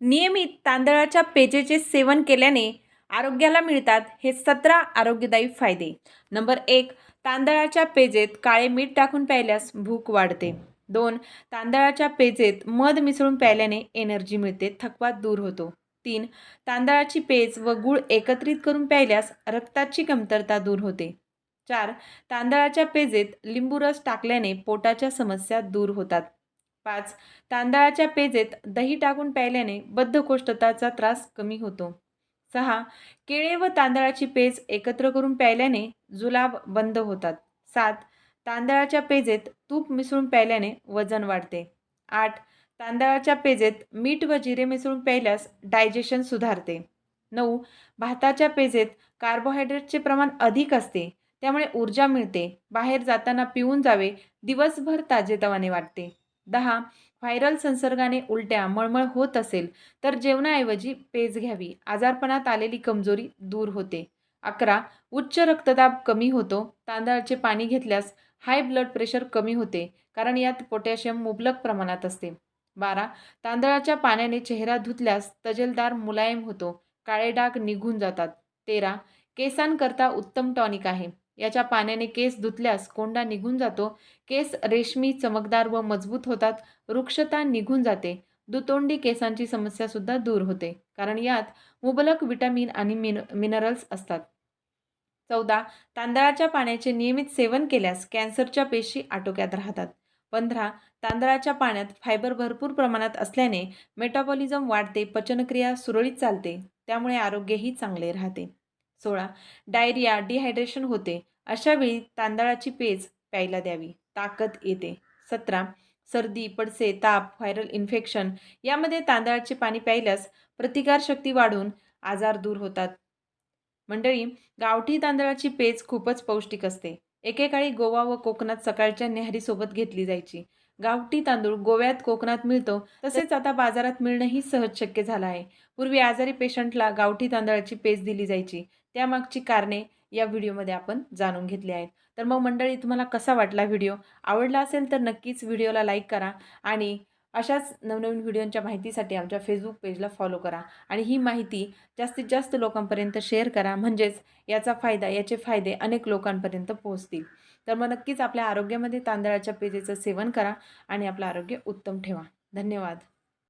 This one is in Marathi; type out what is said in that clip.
नियमित तांदळाच्या पेजेचे सेवन केल्याने आरोग्याला मिळतात हे सतरा आरोग्यदायी फायदे. नंबर एक तांदळाच्या पेजेत काळे मीठ टाकून प्यायल्यास भूक वाढते. दोन तांदळाच्या पेजेत मध मिसळून प्यायल्याने एनर्जी मिळते थकवा दूर होतो. तीन तांदळाची पेज व गूळ एकत्रित करून प्यायल्यास रक्ताची कमतरता दूर होते. चार तांदळाच्या पेजेत लिंबू रस टाकल्याने पोटाच्या समस्या दूर होतात. पाच. तांदळाच्या पेजेत दही टाकून प्यायल्याने बद्धकोष्ठताचा त्रास कमी होतो. सहा. केळे व तांदळाची पेज एकत्र करून प्यायल्याने जुलाब बंद होतात. सात. तांदळाच्या पेजेत तूप मिसळून प्यायल्याने वजन वाढते. आठ. तांदळाच्या पेजेत मीठ व जिरे मिसळून प्यायल्यास डायजेशन सुधारते. नऊ. भाताच्या पेजेत कार्बोहायड्रेटचे प्रमाण अधिक असते त्यामुळे ऊर्जा मिळते. बाहेर जाताना पिऊन जावे दिवसभर ताजेतवाने वाटते. दहा. व्हायरल संसर्गाने उलट्या मळमळ होत असेल तर जेवणाऐवजी पेज घ्यावी. आजारपणात आलेली कमजोरी दूर होते. अकरा. उच्च रक्तदाब कमी होतो. तांदळाचे पाणी घेतल्यास हाय ब्लड प्रेशर कमी होते कारण यात पोटॅशियम मुबलक प्रमाणात असते. बारा. तांदळाच्या पाण्याने चेहरा धुतल्यास तजेलदार मुलायम होतो. काळे डाग निघून जातात. तेरा. केसांकरता उत्तम टॉनिक आहे. याच्या पाण्याने केस धुतल्यास कोंडा निघून जातो. केस रेशमी चमकदार व मजबूत होतात. वृक्षता निघून जाते. दुतोंडी केसांची समस्यासुद्धा दूर होते. कारण यात मुबलक विटामिन आणि मिन मिनरल्स असतात. चौदा. तांदळाच्या पाण्याचे नियमित सेवन केल्यास कॅन्सरच्या पेशी आटोक्यात राहतात. पंधरा. तांदळाच्या पाण्यात फायबर भरपूर प्रमाणात असल्याने मेटाबॉलिझम वाढते पचनक्रिया सुरळीत चालते. त्यामुळे आरोग्यही चांगले राहते. सोळा डायरिया डिहायड्रेशन होते. अशावेळी तांदळाची पेज प्यायला द्यावी. ताकद येते. सतरा. सर्दी पडसे ताप व्हायरल इन्फेक्शन यामध्ये तांदळाचे पाणी प्यायल्यास प्रतिकारशक्ती वाढून आजार दूर होतात. मंडळी गावठी तांदळाची पेज खूपच पौष्टिक असते. एकेकाळी गोवा व कोकणात सकाळच्या न्याहारीसोबत घेतली जायची. गावठी तांदूळ गोव्यात कोकणात मिळतो. तसेच आता बाजारात मिळणंही सहज शक्य झालं आहे. पूर्वी आजारी पेशंटला गावठी तांदळाची पेज दिली जायची. त्यामागची कारणे या व्हिडिओमध्ये आपण जाणून घेतली आहेत. तर मग मंडळी तुम्हाला कसा वाटला व्हिडिओ? आवडला असेल तर नक्कीच व्हिडिओला लाईक करा आणि अशाच नवनवीन व्हिडिओंच्या माहितीसाठी आमच्या फेसबुक पेजला फॉलो करा आणि ही माहिती जास्तीत जास्त लोकांपर्यंत शेअर करा. म्हणजेच याचा फायदा याचे फायदे अनेक लोकांपर्यंत पोहोचतील. तर मग नक्कीच आपल्या आरोग्यामध्ये तांदळाच्या पेजेचं सेवन करा आणि आपलं आरोग्य उत्तम ठेवा. धन्यवाद.